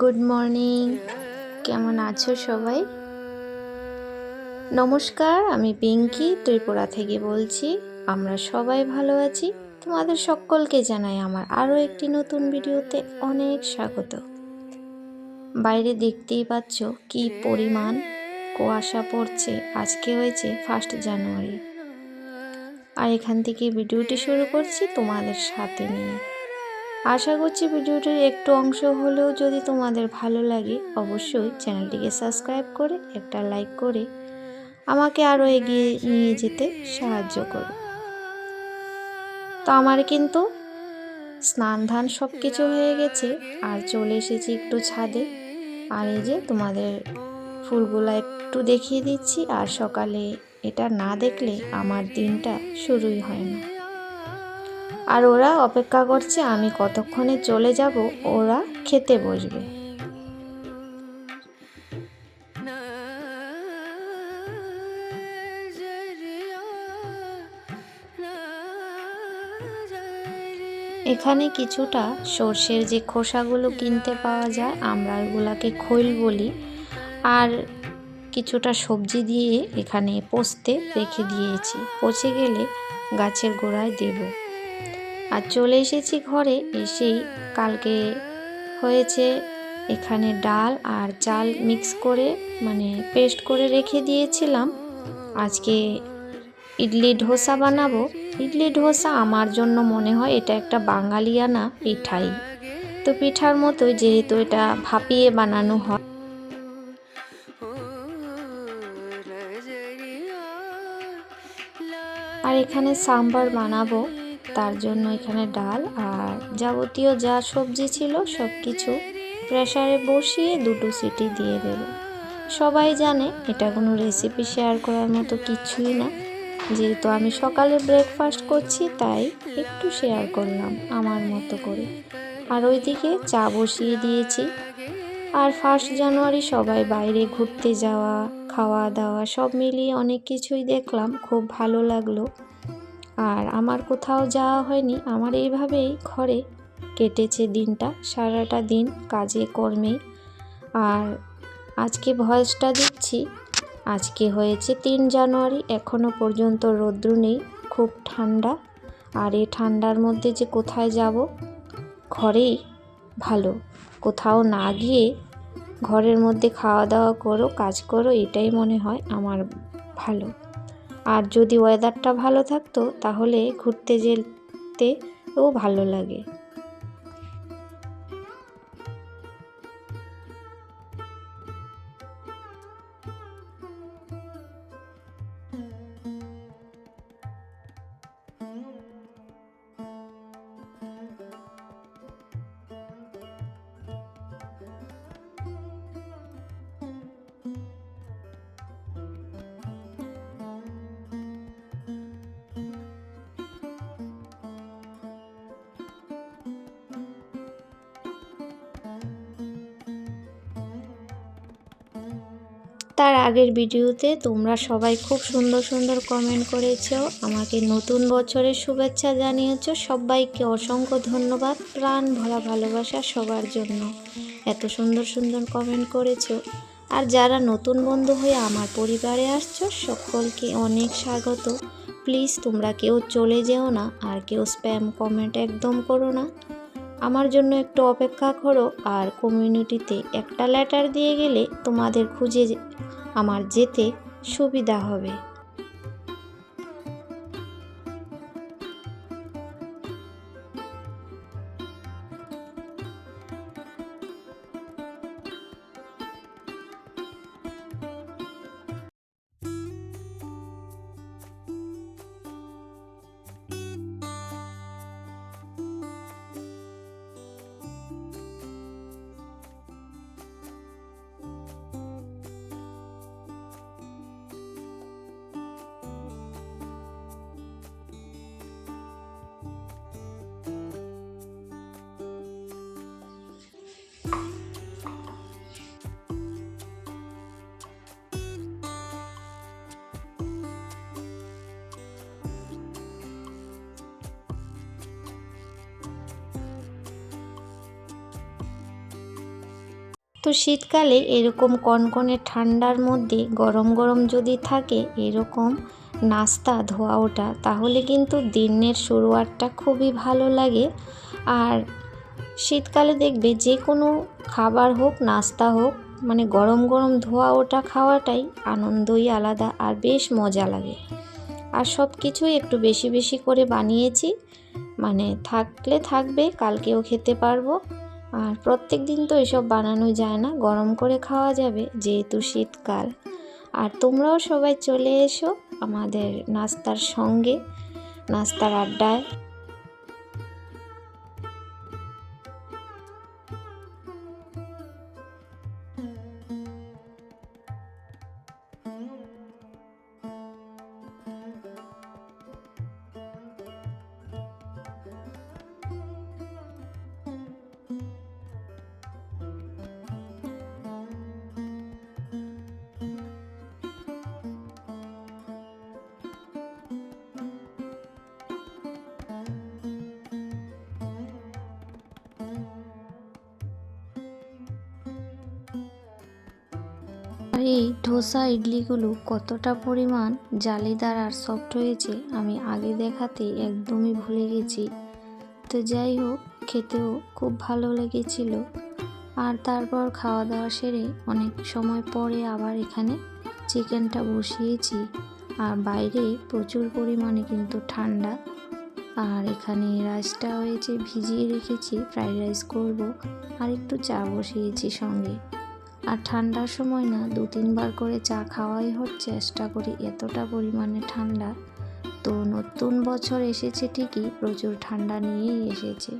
Good morning কেমন আছো সবাই? নমস্কার, আমি পিঙ্কি, ত্রিপুরা থেকে বলছি, আমরা সবাই ভালো আছি। তোমাদের সকলকে জানাই আমার আরও একটি নতুন ভিডিওতে অনেক স্বাগত। বাইরে দেখতেই পাচ্ছ কি পরিমাণ কুয়াশা পড়ছে। আজকে হয়েছে ফার্স্ট জানুয়ারি আর এখান থেকে ভিডিওটি শুরু করছি তোমাদের সাথে নিয়ে। আশা করছি ভিডিওটির একটু অংশ হলেও যদি তোমাদের ভালো লাগে, অবশ্যই চ্যানেলটিকে সাবস্ক্রাইব করে একটা লাইক করে আমাকে আরও এগিয়ে নিয়ে যেতে সাহায্য করো। তো আমার কিন্তু স্নান ধান সব কিছু হয়ে গেছে, আর চলে এসেছি একটু ছাদে। আর এই যে তোমাদের ফুলগুলা একটু দেখিয়ে দিচ্ছি, আর সকালে এটা না দেখলে আমার দিনটা শুরুই হয় না। আর ওরা অপেক্ষা করছে আমি কতক্ষণে চলে যাব, ওরা খেতে বসবে। এখানে কিছুটা সর্ষের যে খোসাগুলো কিনতে পাওয়া যায়, আমরা ওগুলাকে খৈল বলি। আর কিছুটা সবজি দিয়ে এখানে পোস্তে রেখে দিয়েছি। পচে গেলে গাছের গোড়ায় দেবো। আর চলে এসেছি ঘরে, এসেই কালকে হয়েছে এখানে ডাল আর চাল মিক্স করে মানে পেস্ট করে রেখে দিয়েছিলাম। আজকে ইডলি ধোসা বানাবো। ইডলি ধোসা আমার জন্য মনে হয় এটা একটা বাঙালিয়ানা পিঠাই। তো পিঠার মতোই যেহেতু এটা ভাপিয়ে বানানো হয়। আর এখানে সাম্বার বানাবো। তার জন্য এখানে ডাল আর যাবতীয় যা সবজি ছিল সব কিছু প্রেশারে বসিয়ে দুটো সিটি দিয়ে দেব। সবাই জানে এটা কোনো রেসিপি শেয়ার করার মতো কিছুই না। যেহেতু আমি সকালে ব্রেকফাস্ট করছি, তাই একটু শেয়ার করলাম আমার মতো করে। আর ওইদিকে চা বসিয়ে দিয়েছি। আর ফার্স্ট জানুয়ারি সবাই বাইরে ঘুরতে যাওয়া, খাওয়া দাওয়া সব মিলিয়ে অনেক কিছুই দেখলাম। খুব ভালো লাগল। আর আমার কোথাও যাওয়া হয়নি। আমার এইভাবেই ঘরে কেটেছে দিনটা, সারাটা দিন কাজে কর্মে। আর আজকে ভয়েসটা দিচ্ছি, আজকে হয়েছে তিন জানুয়ারি এখনও পর্যন্ত রৌদ্র নেই, খুব ঠান্ডা। আর এই ঠান্ডার মধ্যে যে কোথায় যাব? ঘরেই ভালো। কোথাও না গিয়ে ঘরের মধ্যে খাওয়া দাওয়া করো, কাজ করো, এটাই মনে হয় আমার ভালো। আর যদি ওয়েদারটা ভালো থাকতো তাহলে ঘুরতে যেতে ও ভালো লাগে। তার আগের ভিডিওতে তোমরা সবাই খুব সুন্দর সুন্দর কমেন্ট করেছ, আমাকে নতুন বছরের শুভেচ্ছা জানিয়েছ, সবাইকে অসংখ্য ধন্যবাদ, প্রাণ ভরা ভালোবাসা সবার জন্য। এত সুন্দর সুন্দর কমেন্ট করেছ। আর যারা নতুন বন্ধু হয়ে আমার পরিবারে আসছো, সকলকে অনেক স্বাগত। প্লিজ তোমরা কেউ চলে যেও না, আর কেউ স্প্যাম কমেন্ট একদম করো না। আমার জন্য একটু অপেক্ষা করো আর কমিউনিটিতে একটা লেটার দিয়ে গেলে তোমাদের খুঁজে আমার যেতে সুবিধা হবে। তো শীতকালে এরকম কনকনে ঠান্ডার মধ্যে গরম গরম যদি থাকে, এরকম নাস্তা ধোয়া ওঠা তাহলে কিন্তু দিনের শুরুয়াতটা খুবই ভালো লাগে। আর শীতকালে দেখবে যে কোনো খাবার হোক, নাস্তা হোক মানে গরম গরম ধোয়া ওটা খাওয়াটাই আনন্দই আলাদা আর বেশ মজা লাগে। আর সব কিছুই একটু বেশি বেশি করে বানিয়েছি মানে থাকলে থাকবে, কালকেও খেতে পারব। আর প্রত্যেক দিন তো এসব বানানো যায় না, গরম করে খাওয়া যাবে যেহেতু শীতকাল। আর তোমরাও সবাই চলে এসো আমাদের নাস্তার সঙ্গে, নাস্তার আড্ডায়। এই ধোসা ইডলিগুলো কতটা পরিমাণ জালিদার আর সফট হয়েছে, আমি আগে দেখাতে একদমই ভুলে গেছি। তো যাই হোক, খেতেও খুব ভালো লেগেছিল। আর তারপর খাওয়া দাওয়া সেরে অনেক সময় পরে আবার এখানে চিকেনটা বসিয়েছি। আর বাইরে প্রচুর পরিমাণে কিন্তু ঠান্ডা। আর এখানে রাইসটা হয়েছে, ভিজিয়ে রেখেছি, ফ্রাইড রাইস করব। আর একটু চা বসিয়েছি সঙ্গে। আর ঠান্ডার সময় না দু তিনবার করে চা খাওয়াই হোক চেষ্টা করি এতটা পরিমাণে ঠান্ডা। তো নতুন বছর এসেছে ঠিকই, প্রচুর ঠান্ডা নিয়েই এসেছে।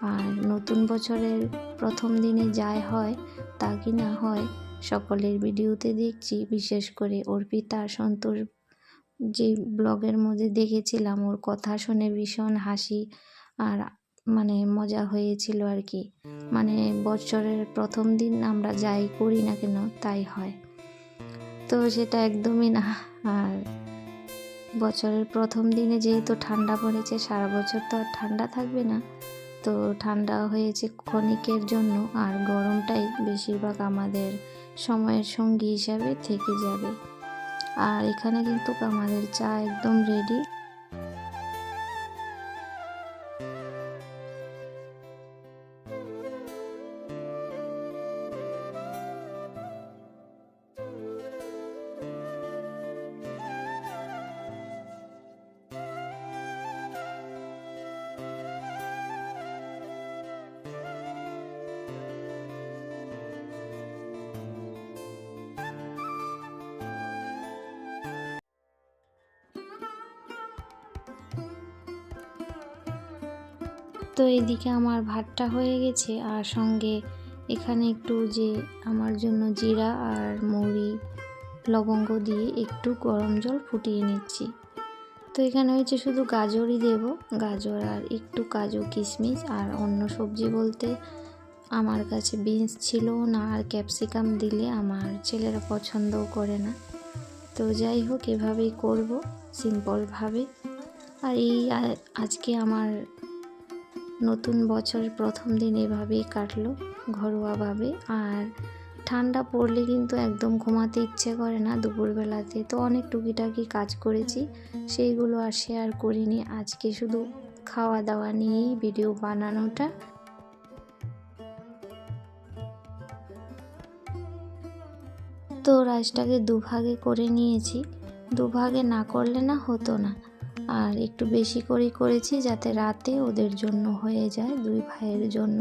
আর নতুন বছরের প্রথম দিনে যাই হয় তা কি না হয়, সকলের ভিডিওতে দেখছি, বিশেষ করে অর্পিতা সন্তোষ যে ব্লগের মধ্যে দেখেছিলাম, ওর কথা শুনে ভীষণ হাসি। আর মানে মজা হয়েছিল আর কি মানে বছরের প্রথম দিন আমরা যাই করি না কেন, তাই হয়। তো সেটা একদমই না। আর বছরের প্রথম দিনে যেহেতু ঠান্ডা পড়েছে, সারা বছর তো আর ঠান্ডা থাকবে না। তো ঠান্ডা হয়েছে ক্ষণিকের জন্য, আর গরমটাই বেশিরভাগ আমাদের সময়ের সঙ্গী হিসাবে থেকে যাবে। আর এখানে কিন্তু আমাদের চা একদম রেডি তো এদিকে আমার ভাতটা হয়ে গেছে আর সঙ্গে এখানে একটু যে আমার জন্য জিরা আর মৌরি লবঙ্গ দিয়ে একটু গরম জল ফুটিয়ে নিচ্ছি। তো এখানে হয়েছে শুধু গাজরই দেব, গাজর আর একটু কাজু কিশমিশ আর অন্য সবজি বলতে আমার কাছে বিনস ছিল না আর ক্যাপসিকাম দিলে আমার ছেলেরা পছন্দও করে না। তো যাই হোক, এভাবেই করব সিম্পলভাবে আর এই আজকে আমার নতুন বছর প্রথম দিন এভাবেই কাটলো ঘরোয়াভাবে। আর ঠান্ডা পড়লে কিন্তু একদম ঘুমাতে ইচ্ছে করে না দুপুরবেলাতে। তো অনেক টুকিটাকি কাজ করেছি, সেইগুলো আর শেয়ার করিনি। আজকে শুধু খাওয়া দাওয়া নিয়েই ভিডিও বানানোটা। তো রাইসটাকে দুভাগে করে নিয়েছি। দুভাগে না করলে না হতো না। আর একটু বেশি করেই করেছি যাতে রাতে ওদের জন্য হয়ে যায় দুই ভাইয়ের জন্য।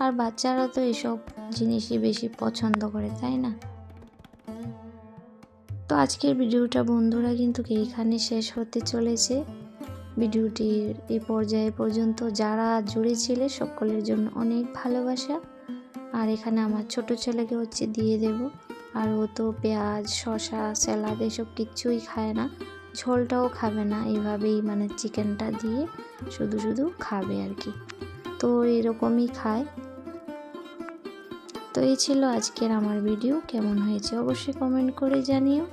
আর বাচ্চারা তো এসব জিনিসই বেশি পছন্দ করে, তাই না? তো আজকের ভিডিওটা বন্ধুরা কিন্তু এইখানে শেষ হতে চলেছে। ভিডিওটির এই পর্যায়ে পর্যন্ত যারা জুড়ে ছিলে সকলের জন্য অনেক ভালোবাসা। আর এখানে আমার ছোট ছেলেকে হচ্ছে দিয়ে দেব। আর ও তো পেঁয়াজ শশা স্যালাড এসব কিচ্ছুই খায় না। ঝোলটাও খাবে না এইভাবেই মানে চিকেনটা দিয়ে শুধু শুধু খাবে আর কি। তো এরকমই খায়। তো এই ছিল আজকের আমার ভিডিও কেমন হয়েছে অবশ্যই কমেন্ট করে জানিও।